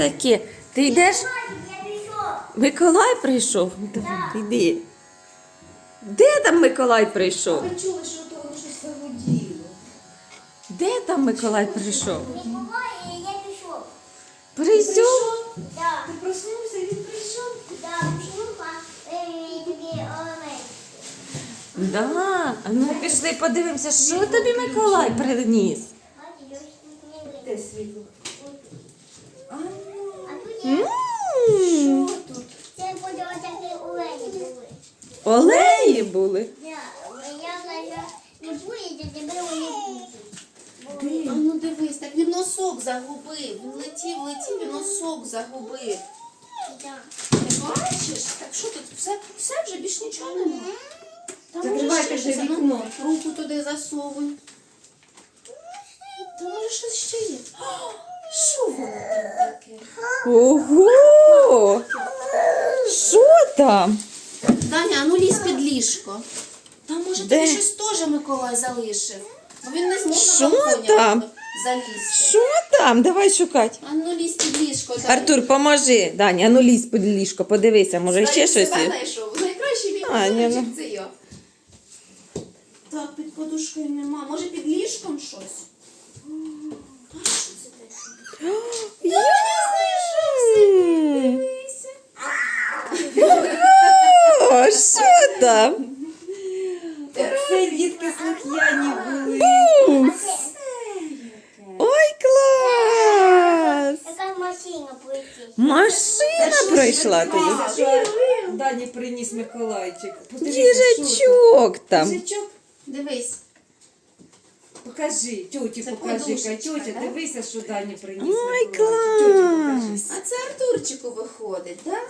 таке? Ти йдеш? Миколай прийшов? Давай, йди. Де там Миколай прийшов? Ви чули, що того щось загуділо? Де там Миколай прийшов? Миколай, я пішов. Прийшов? Да, Ти проснувся, він прийшов. да, пішов, а е. Да. А ну пішли подивимося, що тобі Миколай приніс. Де світло? Що тут? це буде отакі олені були. Олені були. Я знаю, не будете, тебе вони. А ну дивись, так він носок загубив. Він летів, летів і носок загубив. Ти бачиш? Так що тут все, все вже більш нічого немає. Там може Закривайте ще щось, ну, вікно. руку туди засовуй. Там може щось ще є. О, Що воно там таке? Ого! Що там? Даня, а ну лізь під ліжко. Там може Де? тобі щось теж Миколай залишив. Бо він не зможе Що на балконі там? залізти. Що там? Давай шукати. А ну лізь під ліжко. там. Артур, поможи. Даня, а ну лізь під ліжко, подивися, може ще Знаєш, щось себе є. знайшов. Найкращий мій А, ні, ну. це я. Так, під подушкою нема. Може під ліжком щось? що там? Це дітки слух'яні були. Ой, клас! Яка машина полетить. Машина пройшла тобі. Дивіться, що Дані приніс Миколайчик. Подивіться, що Їжачок там. там. Їжачок? Дивись. Покажи, тьоті Це покажи, подушечка, тьотя, да? дивися, що Дані приніс Ой, Миколайчик. Тьоті покажи. клас! А це Артурчику виходить, так?